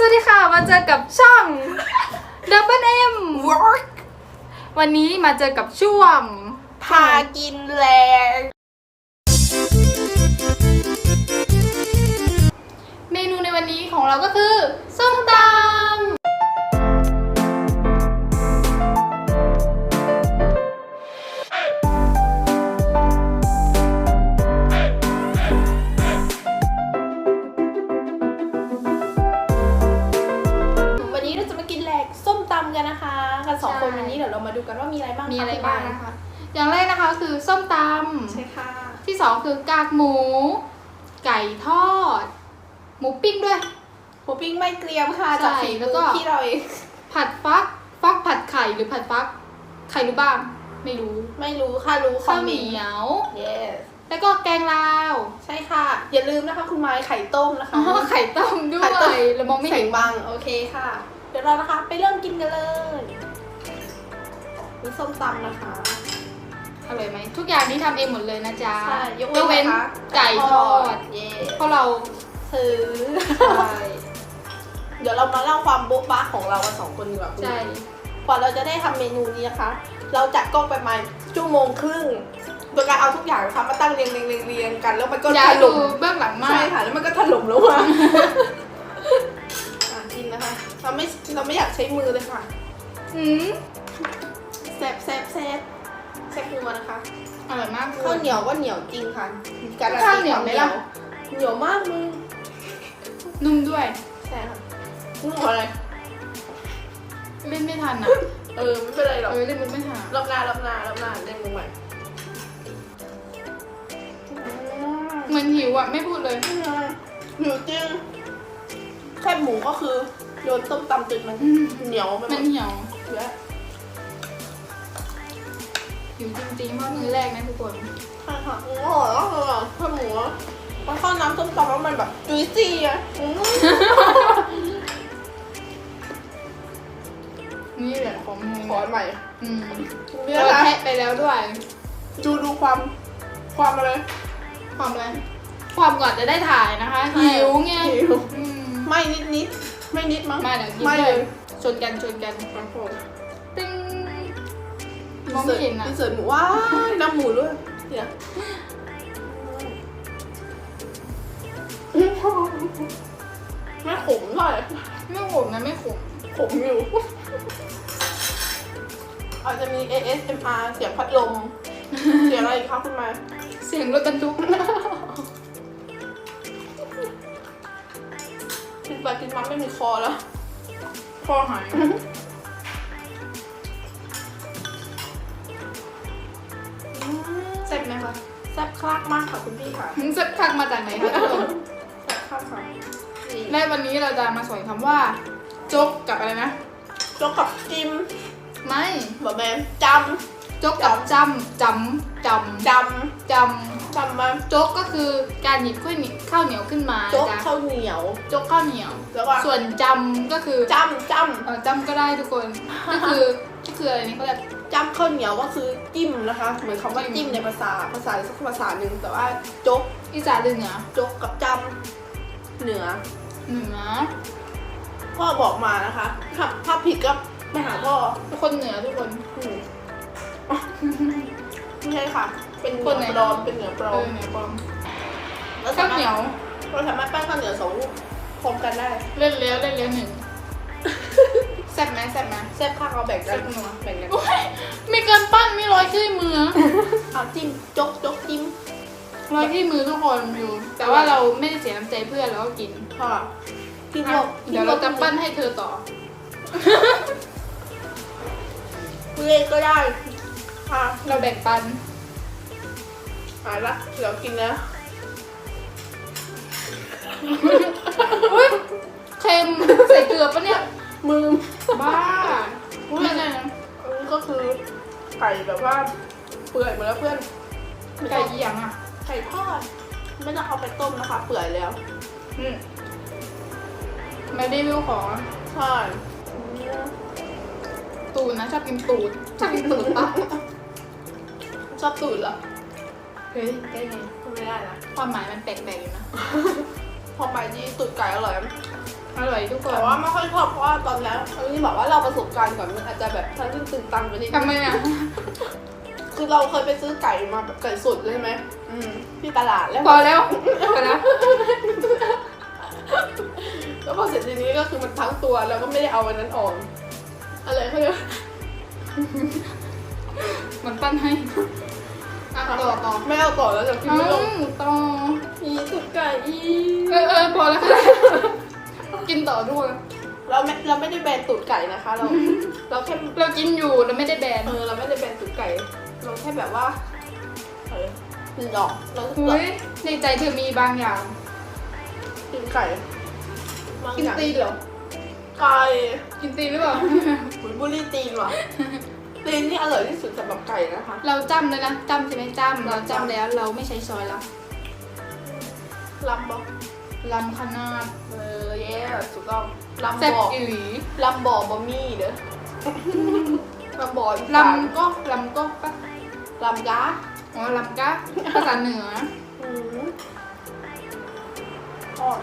สวัสดีค่ะ มาเจอกับช่อง Double M work วันนี้มาเจอกับช่วง พากินแรงเมนูในวันนี้ของเราก็คือส้มตำ ที่สองคือกากหมู ไก่ทอด หมูปิ้งด้วย หมูปิ้งไม่เกรียมค่ะใช่จากฝีแล้มืวก็ อพี่เราเอง ผัดฟัก ฟักผัดไข่หรือผัดฟักใครรู้บ้าง ไม่รู้ไม่รู้ค่ะรู้คอข้ามวเมเหนนีต์ยว yes แล้วก็แกงลาวใช่ค่ะ อย่าลืมนะคะคุณไม้ไข่ต้มนะคะ อ๋อไข่ต้มด้วไข่ต้ม ยเรามองไม่แสเห็งนบังโอเคค่ะ เดี๋ยวเรานะคะ ไปเริ่มกินกันเลยนี่ส้มตำนะคะ อร่อยไหมทุกอย่างนี้ทำเองหมดเลยนะจ๊ะใช่ยกยกเว้เว้นนนะคะไก่ทอดเย้เพราะเราซื้อ ใช่เดี๋ยวเรามาเล่าความโบ๊ะบ้าของเรากันสองคนดีกว่าคุณใช่กว่าเราจะได้ทำเมนูนี้นะคะ เราจัดกล้องไปประมาณชั่วโมงครึ่งโดยการเอาทุกอย่างนะคะมาตั้งเรียงเรียงเรียงเรียงกัน แล้วมันก็อยาถกดูล่มเบื้องหลังมาใช่ก ค่ะ แล้วมันก็ถล่มลงมาอะกินนะคะเราไม่เราไม่อยากใช้มือเลยค่ะ อืมแซบแซบแซบ แซบนัวนะคะอร่อยมากข้าวเหนียวก็เหนียวจริงค่ะการันตีข้าวเหนียวไหมล่ะเหนียวมากมึงนุ่มด้วยใช่ค่ะมึงขออะไรเล่นไม่ทันอะเออไม่เป็นไรหรอกเออเล่นมุกไม่ทันรอบหน้ารอบหน้ารอบหน้าเล่นมึงใหม่เหมือนหิวอะไม่พูดเลยหนูจริงแค่หมูก็คือโยนต้มตำจนมันอืมเหนียวไปหมมันดเหี่ยวเยอะ หิวจริงๆเพราะมือแรกนะทุกคนใช่ค่ะอร่อยมากเลยหมูมันข้าน้ำต้มตำแล้วมันแบบจุยซี่อะนี่แหละของมือขอใหม่อืมนี่เราแทะไปแล้วด้วยดูดูความความอะไรความอะไรความก่อนจะได้ถ่ายนะคะหิวไงหิวไม่นิดนิดไม่นิดมั้งมาเดี๋ยวกินไม่เลยชนกันชนกันครับผม มองไม่เห็นอะอินเสิร์ตหมูว้ายน้ำหมูด้วยเดี๋ยวไม่ขมเลยไม่ขมนะไม่ขมผมอยู่อาจจะมี ASMR เสียงพัดลม เสียงอะไรอีกคะคุณมา เสียงรถบรรทุกกินไปกินมาไม่มีคอแล้ว คอหาย ซ่บคลากมากค่ะคุณพี่ค่ะมึงแซ่บคักมาจากไหนคะทุกคนแซ่บคลากค่ะนี่และวันนี้เราจะมาสอนคำว่าจกกับอะไรนะ จกกับจิมไม่แบบแมนจจกกับจำจำจำจำจำจำมาำจกก็คือการหยิบข้าวเหนียวข้าวเหนียวขึ้นมาจกจ้ะข้าวเหนียว จกข้าวเหนียว แล้วก็ส่วนจำก็คือจำจเออจำก็ได้ทุกคน ก็คือก็ คืออะไรนี่เขาเรียกำจำข้าวเหนียวก็คือจิ้มนะคะ เหมือนคำว่าจิ้มจิ้มในภาษาภาษาสักภาษาหนึ่งแต่ว่าจกอีสานหรือเหนือจกกับจำเหนือเหนือพ่อบอกมานะคะถ้าถ้าผิดก็ไปหาพ่อเป็นคนเหนือทุกคนอืมไม่ใช่ค่ะ เป็นเหคนืนไหนอปลอมเป็นเหนือปลอเอมอเหนือปลอมแล้วข้าสาวมารถเหนียวเราสามารถปั้นข้าวเหนียวสองลูกพร้อมกันได้ เล่นแล้วเล่นแล้วหนึ่งแซ่บไหมแซ่บไหมแซ่บข้าวเอาแบ่งกัแซ่นบนัวแบ่งกันโอ้ยมีการปั้นมีรอยขี้มือเอาจิ้มจกจกจิ้มรอยขี้มือทุกคนอยู่แต่ว่าเราไม่ได้เสียน้ำใจเพื่อนเราก็กินค่ะกินหมอะดเดี๋ยวเราจะปั้นให้เธอต่อเพื่อนก็ได้ค่ะเราแบ่งปันหายละเดี๋ยวกินนะอุ้ยเค็มใส่เกลือปะเนี่ย มือบ้าไม่ใช่นะอันนี้ก็คือไก่แบบว่าเปื่อยหมดแล้วเพื่อนไก่เยี่ยงอะ ไก่ทอดไม่ต้องเอาไปต้มนะคะ เปื่อยแล้วอืมมารีวิวของใช่ตูดนะชอบกินตูดชอบกินตูดปะชอบตูดเหรอเฮ้ยได้ไงไม่ได้นะความหมายมันแปลกๆอยู่นะพอไปที่ตูดไก่อร่อยไหม อร่อยทุกคนแต่ว่าไม่ค่อยชอบเพราะว่าตอนแล้วตอนนี้บอกว่าเราประสบการณ์ก่อนมันอาจจะแบบทั้งตื่นตังไปนิดนึงทำไมอะคือเราเคยไปซื้อไก่มาแบบไก่สดเลยใช่ไหมอืมที่ตลาดแล้วพอแล้วพอแล้วแล้วพอเสร็จทีนี้ก็คือมันทั้งตัวแล้วก็ไม่ได้เอาวันนั้นออกอะไรเขาเรียกเหมือนปั้นให้อะต่อต่อไม่เอาต่อแล้วจะกินเอ้าไม่ลงต่ออีสุดไก่อีเออเออพอแล้ว กินต่อด้วย เราไม่เราไม่ได้แบนตูดไก่นะคะ เรา เราแค่เรากินอยู่เราไม่ได้แบนเออเราไม่ได้แบนตูดไก่ เราแค่แบบว่าเออหลอกเราเฮ้ยในใจเธอมีบางอย่าง กินไก่บางกินอย่างตีนเหรอ ไก่กินตีนหรือเปล่าหุยบุรีตีนว่ะ ตีนนี่อร่อยที่สุดสำหรับไก่นะคะ เราจำเลยนะจำใช่ไหมจำเราจำแล้วเราไม่ใช้ซอยแล้วลำบอก ลำขนาดเออเย้ถูกต้องลำแซ่บบอกอีหลีลำบอกบะหมี่เด้อลำบอกอีลสานำก็ลำก็ปะลำยาอ๋อลำกะภาษาเหนืออืมอ่อน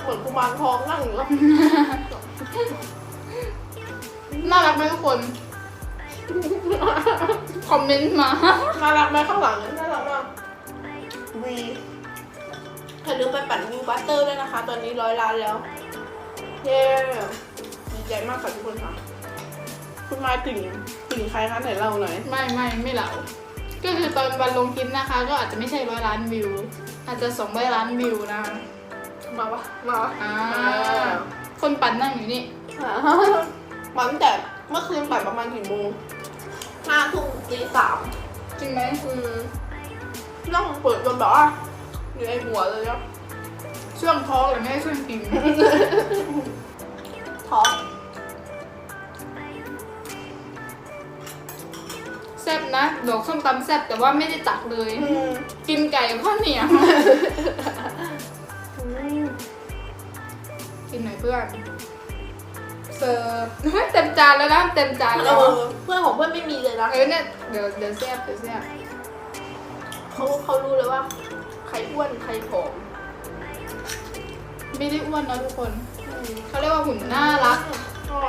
เหมือนกุมารทองนั่งอยู่แล้วน่ารักไหมทุกคน คอมเมนต์มา น่ารักไหมข้างหลังน่า อย่าลืมไปปั่นวิวบัตเตอร์ด้วยนะคะ ตอนนี้ร้อยล้านแล้ว เย้ดีใจมากค่ะทุกคนค่ะ คุณมายติ่งติ่งใครคะไหนเล่าหน่อย ไม่ไม่ไม่เหล่าก็คือตอนวันลงคลิปนะคะ ก็อาจจะไม่ใช่ร้อยล้านวิว อาจจะสองร้อยล้านวิวนะมาวะมาวะอ่าคนปั่นนั่งอยู่นี่อ่ามาตั้งแต่เมื่อคืนปั่นประมาณกี่โมงห้าทุ่มตีสามจริงไหมอืมนั่งเปิดจนแบบว่า อยู่ในหัวเลยอะช่วงท้องหรือไม่ใช่ช่วงกินท้องแซ่บนะบอกส้มตำแซ่บแต่ว่าไม่ได้ตักเลยอืมกินไก่กับข้าวเหนียวอืมกินหน่อยเพื่อน เสิร์ฟเต็มจานแล้วนะเต็มจานเอแล้วอเพื่อนของเพื่อนไม่มีเลยนะเออเนี่ยเดี๋ยวเดี๋ยวแซ่บเดี๋ยวแซ่บเขาเขารู้เลยว่าใค รอ้วนใครผอมไม่ได้อ้วนนะทุกคนอืมเขาเรียกว่าหุ่นน่ารักใช่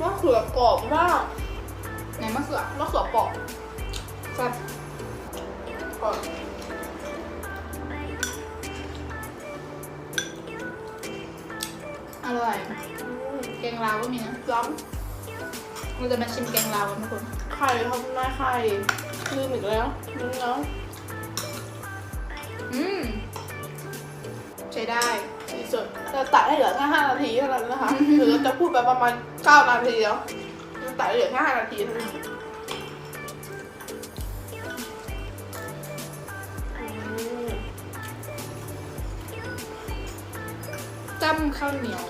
มะเขือกรอบมากไหนมะเขือมะเขือเปอกแซ่บก่อนอร่อยอืมแกงลาวก็มีนะล้เราจะมาชิมแกงลาวกันทุกคนำไข่ทำนายไข่ลืมอีกแล้วลืมแล้ว อืมใช้ได้ที่สุดจะตัดให้เหลือแค่ห้านาทีเท่านั้นนะคะหรือเราจะพูดไปประมาณเก้านาทีแล้วจะตัดให้เหลือแค่ห้านาทีเท่านั้นอืมจ้ำข้าวเหนียว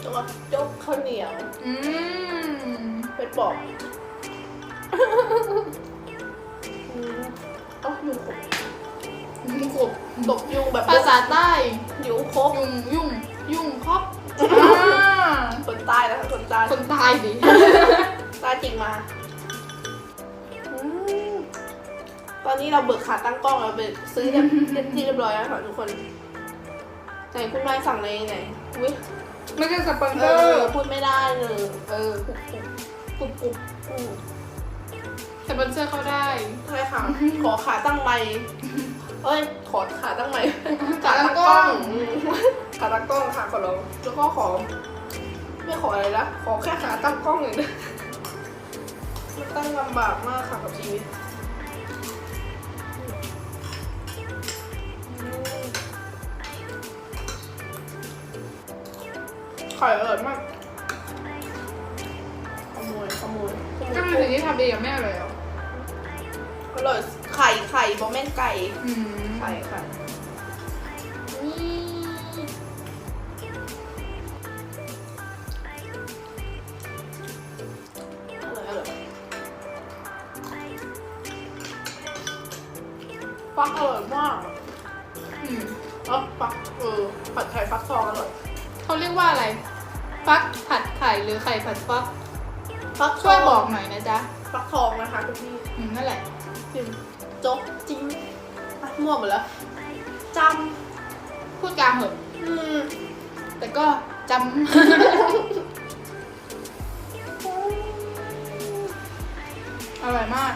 แล้วก็ยกข้าวเหนียว อืมไปปอก อืมเอ้ายุงขบ ยุงขบตบยุงแบบภาษาใต้ยุงคบยุ่งยุ่งยุ่งครอบอ่าคนใต้นะคะคนใต้คนตายดิใต้จริงมาอืมตอนนี้เราเบิกขาตั้งกล้องเราไปซื้อเรียบเรียบที่เรียบร้อยแล้วค่ะทุกคนไหนคุณนายสั่งในไหนอุ้ยไม่ใช่สปอนเซเอออร์พูดไม่ได้เลยเออปุบปุบปุบปุบอืมสปอนเซอร์เขาได้ใช่ค่ะขอขาตั้งไมค์ เอ้ยขอขาตั้งไมค์ขาตั้งกล้องอืมขาตั้งกล้องค่ะขอร้องแล้วก็ขอ ไม่ขออะไรละขอแค่ขาตั้งกล้องอย่างเดียวมันตั้งลำบากมากค่ะกับชีวิตอืมไข่อร่อยมาก ขโมย ขโมยขโมยก็มันถึงที่ทำเองไม่อร่อยเหรออร่อย ไข่ไข่บอแม่นไก่อืมไข่ไข่นี่อร่อยอร่อยฟักอร่อยมากอืมเอ๋อฟักเออผัดไข่ฟักทองอร่อยเขาเรียกว่าอะไร ฟักผัดไข่หรือไข่ผัดฟัก ฟักทงช่วยบอกหน่อยนะจ๊ะ ฟักทองนะคะคุณพี่อืมนั่นแหละจิ้มโจ๊กจิ้มอะมั่วหมดแล้วจพูดกลางเหอะอืมแต่ก็จำอร่อยมาก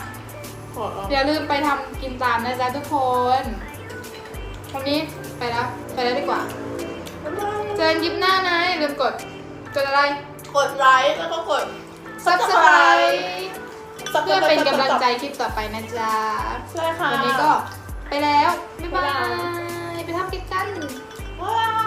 ขอลองอย่าลืมไปทำกินตามนะจ๊ะทุกคนวันนี้ไปแล้ว ไปแล้วดีกว่า เจอกันคลิปหน้านะอย่าลืมกด กดอะไร กดไลค์แล้วก็กด subscribe เพื่อเป็นกำลังใจคลิปต่อไปนะจ๊ะใช่ค่ะวันนี้ก็ไปแล้ว บ๊ายบาบ๊ายบายยไปทำกิจกันว้าว